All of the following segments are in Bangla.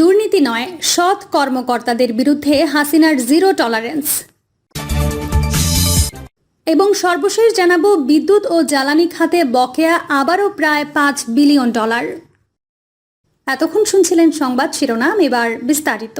দুর্নীতি নয়, সৎ কর্মকর্তাদের বিরুদ্ধে হাসিনার জিরো টলারেন্স। এবং সর্বশেষ জানাব, বিদ্যুৎ ও জ্বালানি খাতে বকেয়া আবারও প্রায় পাঁচ বিলিয়ন ডলার। এতক্ষণ শুনছিলেন সংবাদ শিরোনাম, এবার বিস্তারিত।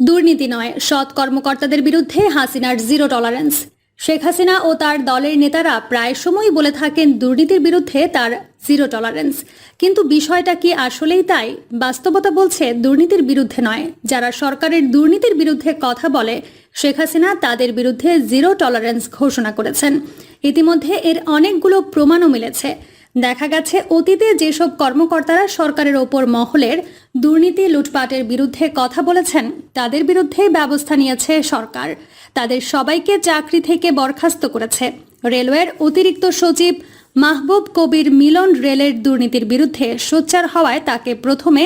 দুর্নীতি নয়, সৎ কর্মকর্তাদের বিরুদ্ধে হাসিনার জিরো টলারেন্স। শেখ হাসিনা ও তার দলের নেতারা প্রায় সময়ই বলে থাকেন দুর্নীতির বিরুদ্ধে তার জিরো টলারেন্স কিন্তু বিষয়টা কি আসলেই তাই? বাস্তবতা বলছে দুর্নীতির বিরুদ্ধে নয়। যারা সরকারের দুর্নীতির বিরুদ্ধে কথা বলে, শেখ হাসিনা তাদের বিরুদ্ধে জিরো টলারেন্স ঘোষণা করেছেন। ইতিমধ্যে এর অনেকগুলো প্রমাণও মিলেছে। দেখা গেছে অতীতে যেসব কর্মকর্তারা সরকারের ওপর মহলের দুর্নীতি, লুটপাটের বিরুদ্ধে কথা বলেছেন, তাদের বিরুদ্ধে ব্যবস্থা নিয়েছে সরকার। তাদের সবাইকে চাকরি থেকে বরখাস্ত করেছে। রেলওয়ের অতিরিক্ত সচিব মাহবুব কবির মিলন রেলের দুর্নীতির বিরুদ্ধে সোচ্চার হওয়ায় তাকে প্রথমে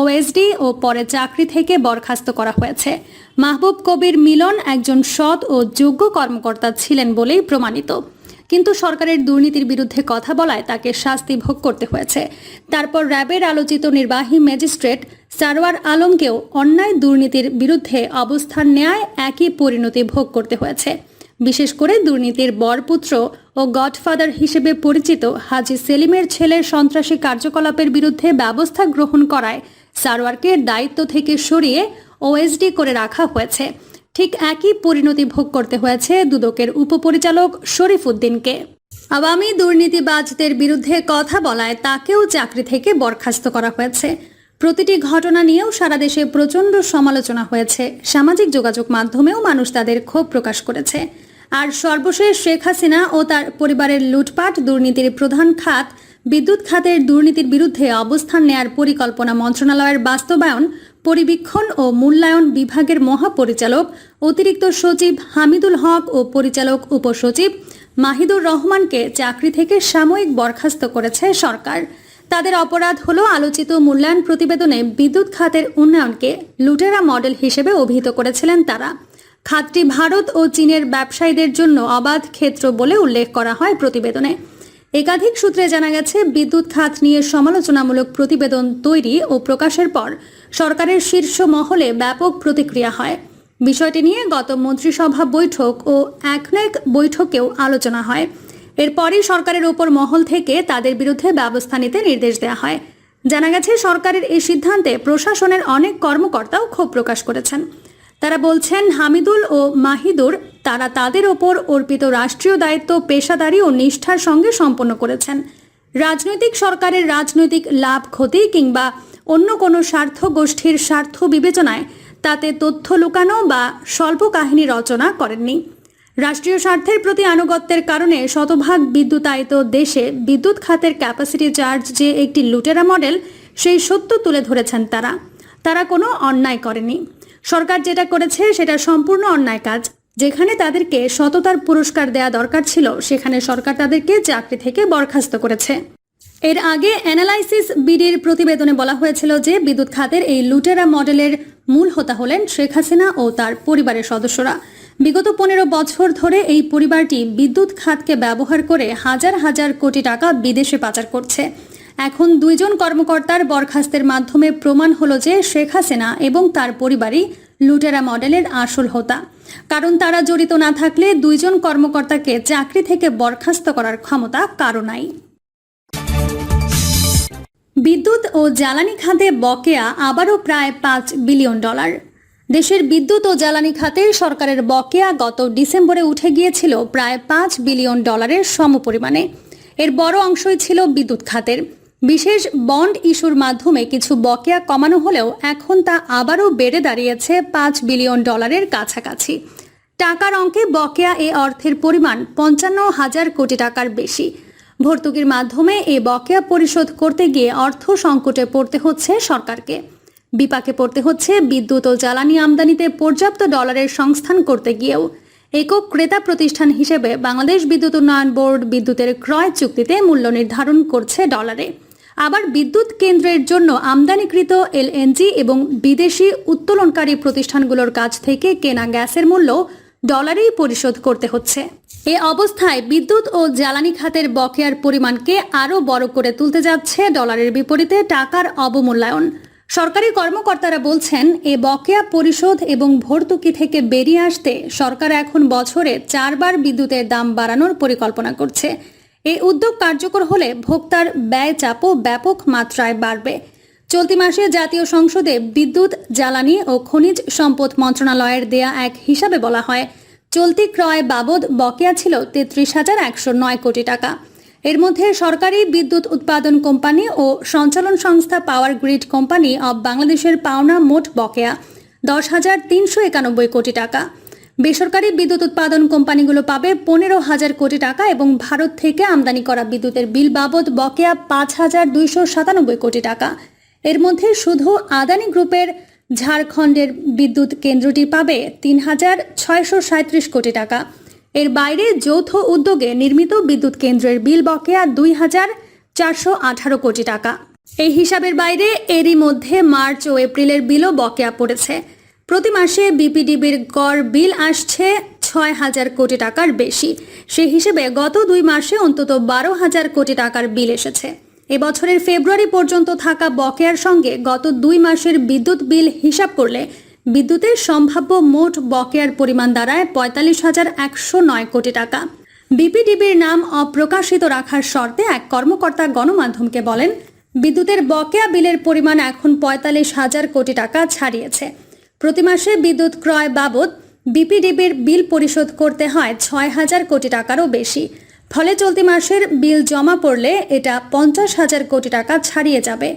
ওএসডি ও পরে চাকরি থেকে বরখাস্ত করা হয়েছে। মাহবুব কবির মিলন একজন সৎ ও যোগ্য কর্মকর্তা ছিলেন বলেই প্রমাণিত। কিন্তু সরকারের দুর্নীতির বিরুদ্ধে কথা বলায় তাকে শাস্তি ভোগ করতে হয়েছে। তারপর র্যাবের আলোচিত নির্বাহী ম্যাজিস্ট্রেট সারওয়ার আলমকেও অন্যায় দুর্নীতির বিরুদ্ধে অবস্থান নেয় একই পরিণতি ভোগ করতে হয়েছে। বিশেষ করে দুর্নীতির বরপুত্র ও গডফাদার হিসেবে পরিচিত হাজি সেলিমের ছেলের সন্ত্রাসী কার্যকলাপের বিরুদ্ধে ব্যবস্থা গ্রহণ করায় সারওয়ারকে দায়িত্ব থেকে সরিয়ে ওএসডি করে রাখা হয়েছে। ঠিক একই পরিণতি ভোগ করতে হয়েছে দুদকের উপপরিচালক শরীফ উদ্দিনকে আওয়ামী দুর্নীতিবাজদের বিরুদ্ধে কথা বলায় তাকেও চাকরি থেকে বরখাস্ত করা হয়েছে। প্রতিটি ঘটনা নিয়েও সারা দেশে প্রচণ্ড সমালোচনা হয়েছে। সামাজিক যোগাযোগ মাধ্যমেও মানুষ তাদের ক্ষোভ প্রকাশ করেছে। আর সর্বশেষ শেখ হাসিনা ও তার পরিবারের লুটপাট, দুর্নীতির প্রধান খাত, বিদ্যুৎ খাতের দুর্নীতির বিরুদ্ধে অবস্থান নেয়ার পরিকল্পনা মন্ত্রণালয়ের বাস্তবায়ন পরিবীক্ষণ ও মূল্যায়ন বিভাগের মহাপরিচালক, অতিরিক্ত সচিব হামিদুল হক ও পরিচালক উপসচিব মাহিদুর রহমানকে চাকরি থেকে সাময়িক বরখাস্ত করেছে সরকার। তাদের অপরাধ হলো আলোচিত মূল্যায়ন প্রতিবেদনে বিদ্যুৎ খাতের উন্নয়নকে লুটেরা মডেল হিসেবে অভিহিত করেছিলেন তারা। খাতটি ভারত ও চীনের ব্যবসায়ীদের জন্য অবাধ ক্ষেত্র বলে উল্লেখ করা হয় প্রতিবেদনে। একাধিক সূত্রে জানা গেছে, বিদ্যুৎ খাত নিয়ে সমালোচনামূলক প্রতিবেদন তৈরি ও প্রকাশের পর সরকারের শীর্ষ মহলে ব্যাপক প্রতিক্রিয়া হয়। বিষয়টি নিয়ে গত মন্ত্রিসভা বৈঠক ও একনেক বৈঠকেও আলোচনা হয়। এরপরই সরকারের ওপর মহল থেকে তাদের বিরুদ্ধে ব্যবস্থা নিতে নির্দেশ দেওয়া হয়। জানা গেছে, সরকারের এই সিদ্ধান্তে প্রশাসনের অনেক কর্মকর্তাও ক্ষোভ প্রকাশ করেছেন। তারা বলছেন, হামিদুল ও মাহিদুর তারা তাদের ওপর অর্পিত রাষ্ট্রীয় দায়িত্ব, পেশাদারি ও নিষ্ঠার সঙ্গে সম্পন্ন করেছেন। রাজনৈতিক সরকারের রাজনৈতিক লাভ ক্ষতি কিংবা অন্য কোনো স্বার্থ গোষ্ঠীর স্বার্থ বিবেচনায় তাতে তথ্য লুকানো বা স্বল্প কাহিনী রচনা করেননি। রাষ্ট্রীয় স্বার্থের প্রতি আনুগত্যের কারণে শতভাগ বিদ্যুতায়িত দেশে বিদ্যুৎ খাতের ক্যাপাসিটি চার্জ যে একটি লুটেরা মডেল সেই সত্য তুলে ধরেছেন তারা। তারা কোনো অন্যায় করেনি। সরকার যেটা করেছে, সেটা সম্পূর্ণ অন্যায় কাজ। যেখানে তাদেরকে সততার পুরস্কার দেয়া দরকার ছিল, সেখানে সরকার তাদেরকে চাকরি থেকে বরখাস্ত করেছে। এর আগে অ্যানালাইসিস বিডির প্রতিবেদনে বলা হয়েছিল যে বিদ্যুৎ খাতের এই লুটেরা মডেলের মূল হোতা হলেন শেখ হাসিনা ও তার পরিবারের সদস্যরা। বিগত পনেরো বছর ধরে এই পরিবারটি বিদ্যুৎ খাতকে ব্যবহার করে হাজার হাজার কোটি টাকা বিদেশে পাচার করছে। এখন দুইজন কর্মকর্তার বরখাস্তের মাধ্যমে প্রমাণ হলো যে শেখ হাসিনা এবং তার পরিবারই লুটেরা মডেলের আসল হোতা। কারণ তারা জড়িত না থাকলে দুইজন কর্মকর্তাকে চাকরি থেকে বরখাস্ত করার ক্ষমতা কারও নাই। বিদ্যুৎ ও জ্বালানি খাতে বকেয়া আবারও প্রায় পাঁচ বিলিয়ন ডলার। দেশের বিদ্যুৎ ও জ্বালানি খাতে সরকারের বকেয়া গত ডিসেম্বরে উঠে গিয়েছিল প্রায় পাঁচ বিলিয়ন ডলারের সমপরিমাণে। এর বড় অংশই ছিল বিদ্যুৎ খাতের। বিশেষ বন্ড ইস্যুর মাধ্যমে কিছু বকেয়া কমানো হলেও এখন তা আবারও বেড়ে দাঁড়িয়েছে পাঁচ বিলিয়ন ডলারের কাছাকাছি। টাকার অঙ্কে বকেয়া এ অর্থের পরিমাণ পঞ্চান্ন হাজার কোটি টাকার বেশি। ভর্তুকির মাধ্যমে এ বকেয়া পরিশোধ করতে গিয়ে অর্থ সংকটে পড়তে হচ্ছে সরকারকে। বিপাকে পড়তে হচ্ছে বিদ্যুৎ ও জ্বালানি আমদানিতে পর্যাপ্ত ডলারের সংস্থান করতে গিয়েও। একক ক্রেতা প্রতিষ্ঠান হিসেবে বাংলাদেশ বিদ্যুৎ উন্নয়ন বোর্ড বিদ্যুতের ক্রয় চুক্তিতে মূল্য নির্ধারণ করছে ডলারে। আবার বিদ্যুৎ কেন্দ্রের জন্য আমদানিকৃত এলএনজি এবং বিদেশি উত্তোলনকারী প্রতিষ্ঠানগুলোর কাছ থেকে কেনা গ্যাসের মূল্য ডলারেই পরিশোধ করতে হচ্ছে। এ অবস্থায় বিদ্যুৎ ও জ্বালানি খাতের বকেয়ার পরিমাণকে আরও বড় করে তুলতে যাচ্ছে ডলারের বিপরীতে টাকার অবমূল্যায়ন। সরকারি কর্মকর্তারা বলছেন, এ বকেয়া পরিশোধ এবং ভর্তুকি থেকে বেরিয়ে আসতে সরকার এখন বছরে চারবার বিদ্যুতের দাম বাড়ানোর পরিকল্পনা করছে। এই উদ্যোগ কার্যকর হলে ভোক্তার ব্যয় চাপও ব্যাপক মাত্রায় বাড়বে। চলতি মাসে জাতীয় সংসদে বিদ্যুৎ, জ্বালানি ও খনিজ সম্পদ মন্ত্রণালয়ের দেয়া এক হিসাবে বলা হয়, চলতি ক্রয় বাবদ বকেয়া ছিল তেত্রিশ হাজার একশো নয় কোটি টাকা। এর মধ্যে সরকারি বিদ্যুৎ উৎপাদন কোম্পানি ও সঞ্চালন সংস্থা পাওয়ার গ্রিড কোম্পানি অব বাংলাদেশের পাওনা মোট বকেয়া দশ হাজার তিনশো একানব্বই কোটি টাকা। বেসরকারি বিদ্যুৎ উৎপাদন কোম্পানিগুলো পাবে পনেরো হাজার কোটি টাকা এবং ভারত থেকে আমদানি করা বিদ্যুতের বিল বাবদ বকেয়া পাঁচ হাজার দুইশো সাতানব্বই কোটি টাকা। এর মধ্যে শুধু আদানি গ্রুপের ঝাড়খণ্ডের বিদ্যুৎ কেন্দ্রটি পাবে তিন হাজার ছয়শো সাঁত্রিশ কোটি টাকা। এর বাইরে যৌথ উদ্যোগে নির্মিত বিদ্যুৎ কেন্দ্রের বিল বকেয়া দুই হাজার চারশো আঠারো কোটি টাকা। এই হিসাবের বাইরে এরই মধ্যে মার্চ ও এপ্রিলের বিলও বকেয়া পড়েছে। প্রতি মাসে বিপিডিবির গড় বিল আসছে ছয় হাজার কোটি টাকার বেশি। সেই হিসেবে গত দুই মাসে অন্তত বারো হাজার কোটি টাকার বিল এসেছে। এবছরের ফেব্রুয়ারি পর্যন্ত থাকা বকেয়ার সঙ্গে গত দুই মাসের বিদ্যুৎ বিল হিসাব করলে বিদ্যুতের সম্ভাব্য মোট বকেয়ার পরিমাণ দাঁড়ায় পঁয়তাল্লিশ হাজার একশো নয় কোটি টাকা। বিপিডিবির নাম অপ্রকাশিত রাখার শর্তে এক কর্মকর্তা গণমাধ্যমকে বলেন, বিদ্যুতের বকেয়া বিলের পরিমাণ এখন পঁয়তাল্লিশ হাজার কোটি টাকা ছাড়িয়েছে। প্রতি মাসে বিদ্যুৎ ক্রয় বাবদ বিপিডিবির বিল পরিশোধ করতে হয় ছয় হাজার কোটি টাকারও বেশি। ফলে চলতি মাসের বিল জমা পড়লে এটা পঞ্চাশ হাজার কোটি টাকা ছাড়িয়ে যাবে।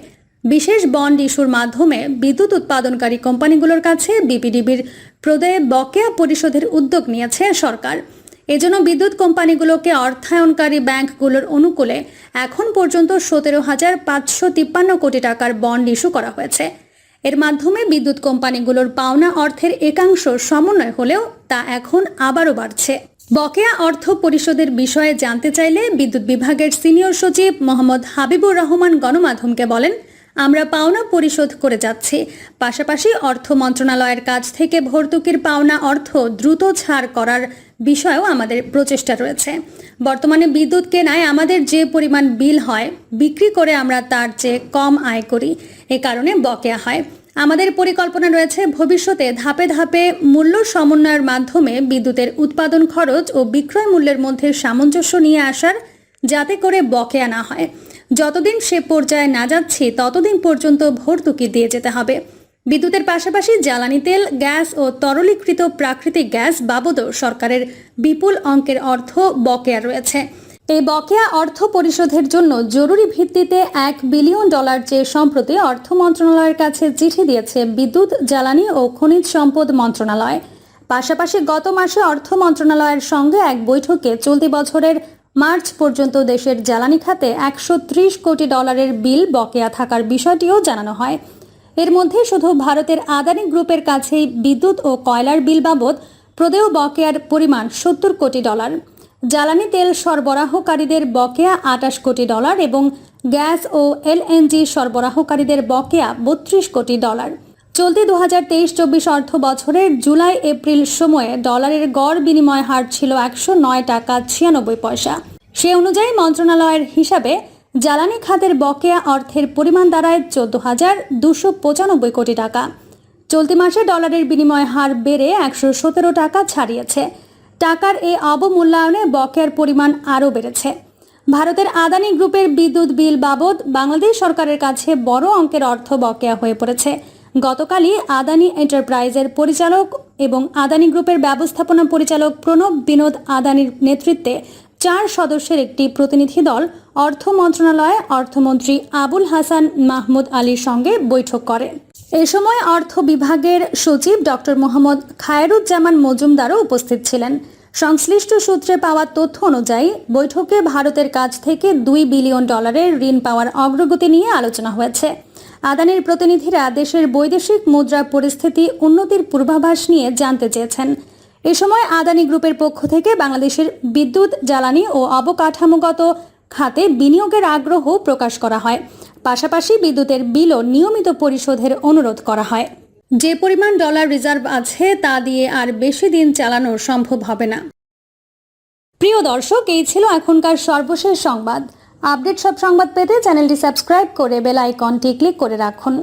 বিশেষ বন্ড ইস্যুর মাধ্যমে বিদ্যুৎ উৎপাদনকারী কোম্পানিগুলোর কাছে বিপিডিবির প্রদেয়ে বকেয়া পরিশোধের উদ্যোগ নিয়েছে সরকার। এজন্য বিদ্যুৎ কোম্পানিগুলোকে অর্থায়নকারী ব্যাংকগুলোর অনুকূলে এখন পর্যন্ত সতেরো হাজার পাঁচশো তিপ্পান্ন কোটি টাকার বন্ড ইস্যু করা হয়েছে। এর মাধ্যমে বিদ্যুৎ কোম্পানিগুলোর পাওনা অর্থের একাংশ সমন্বয় হলেও তা এখন আবারও বাড়ছে। বকেয়া অর্থ পরিষদের বিষয়ে জানতে চাইলে বিদ্যুৎ বিভাগের সিনিয়র সচিব মোহাম্মদ হাবিবুর রহমান গণমাধ্যমকে বলেন আমরা পাওনা পরিশোধ করে যাচ্ছি। পাশাপাশি অর্থ মন্ত্রণালয়ের কাছ থেকে ভর্তুকির পাওনা অর্থ দ্রুত ছাড় করার বিষয়েও আমাদের প্রচেষ্টা রয়েছে। বর্তমানে বিদ্যুৎ কেনায় আমাদের যে পরিমাণ বিল হয়, বিক্রি করে আমরা তার চেয়ে কম আয় করি। এ কারণে বকেয়া হয়। আমাদের পরিকল্পনা রয়েছে ভবিষ্যতে ধাপে ধাপে মূল্য সমন্বয়ের মাধ্যমে বিদ্যুতের উৎপাদন খরচ ও বিক্রয় মূল্যের মধ্যে সামঞ্জস্য নিয়ে আসার, যাতে করে বকেয়া না হয়। যতদিন সে পর্যায়ে না যাচ্ছি, ততদিন পর্যন্ত ভর্তুকি দিয়ে যেতে হবে। বিদ্যুতের পাশাপাশি জ্বালানি তেল, গ্যাস ও তরলীকৃত প্রাকৃতিক গ্যাস বাবদও সরকারের বিপুল অঙ্কের অর্থ বকেয়া রয়েছে। এই বকেয়া অর্থ পরিশোধের জন্য জরুরি ভিত্তিতে এক বিলিয়ন ডলার চেয়ে সম্প্রতি অর্থ মন্ত্রণালয়ের কাছে চিঠি দিয়েছে বিদ্যুৎ, জ্বালানি ও খনিজ সম্পদ মন্ত্রণালয়। পাশাপাশি গত মাসে অর্থ মন্ত্রণালয়ের সঙ্গে এক বৈঠকে চলতি বছরের মার্চ পর্যন্ত দেশের জ্বালানি খাতে একশো ত্রিশ কোটি ডলারের বিল বকেয়া থাকার বিষয়টিও জানানো হয়। এর মধ্যে শুধু ভারতের আদানি গ্রুপের কাছেই বিদ্যুৎ ও কয়লার বিল বাবদ প্রদেয় বকেয়ার পরিমাণ সত্তর কোটি ডলার। জ্বালানি তেল সরবরাহকারীদের বকেয়া আটাশ কোটি ডলার এবং গ্যাস ও এলএনজি সরবরাহকারীদের বকেয়া বত্রিশ কোটি ডলার। চলতি দু হাজার তেইশ চব্বিশ অর্থ বছরের জুলাই এপ্রিল সময়ে ডলারের গড় বিনিময় হার ছিল একশো নয় টাকা ছিয়ানব্বই পয়সা। সে অনুযায়ী মন্ত্রণালয়ের হিসাবে জ্বালানি খাতের বকেয়া অর্থের পরিমাণ দাঁড়ায় চোদ্দ হাজার দুশো পঁচানব্বই কোটি টাকা। চলতি মাসে ডলারের বিনিময় হার বেড়ে একশো সতেরো টাকা ছাড়িয়েছে। টাকার এই অবমূল্যায়নে বকেয়ার পরিমাণ আরও বেড়েছে। ভারতের আদানি গ্রুপের বিদ্যুৎ বিল বাবদ বাংলাদেশ সরকারের কাছে বড় অঙ্কের অর্থ বকেয়া হয়ে পড়েছে। গতকালই আদানি এন্টারপ্রাইজের পরিচালক এবং আদানি গ্রুপের ব্যবস্থাপনা পরিচালক প্রণব বিনোদ আদানির নেতৃত্বে চার সদস্যের একটি প্রতিনিধি দল অর্থ মন্ত্রণালয়ে অর্থমন্ত্রী আবুল হাসান মাহমুদ আলীর সঙ্গে বৈঠক করে। এ সময় অর্থ বিভাগের সচিব ডক্টর মোহাম্মদ খায়রুজ্জামান মজুমদারও উপস্থিত ছিলেন। সংশ্লিষ্ট সূত্রে পাওয়া তথ্য অনুযায়ী, বৈঠকে ভারতের কাছ থেকে দুই বিলিয়ন ডলারের ঋণ পাওয়ার অগ্রগতি নিয়ে আলোচনা হয়েছে। আদানির প্রতিনিধিরা দেশের বৈদেশিক মুদ্রা পরিস্থিতি, উন্নতির পূর্বাভাস নিয়ে জানতে চেয়েছেন। এ সময় আদানি গ্রুপের পক্ষ থেকে বাংলাদেশের বিদ্যুৎ, জ্বালানি ও অবকাঠামোগত খাতে বিনিয়োগের আগ্রহ প্রকাশ করা হয়। পাশাপাশি বিদ্যুতের বিলও নিয়মিত পরিশোধের অনুরোধ করা হয়। যে পরিমাণ ডলার রিজার্ভ আছে, তা দিয়ে আর বেশি দিন চালানো সম্ভব হবে না। প্রিয় দর্শক, এই ছিল এখনকার সর্বশেষ সংবাদ। আপডেট সব সংবাদ পেতে চ্যানেলটি সাবস্ক্রাইব করে বেল আইকনটি ক্লিক করে রাখুন।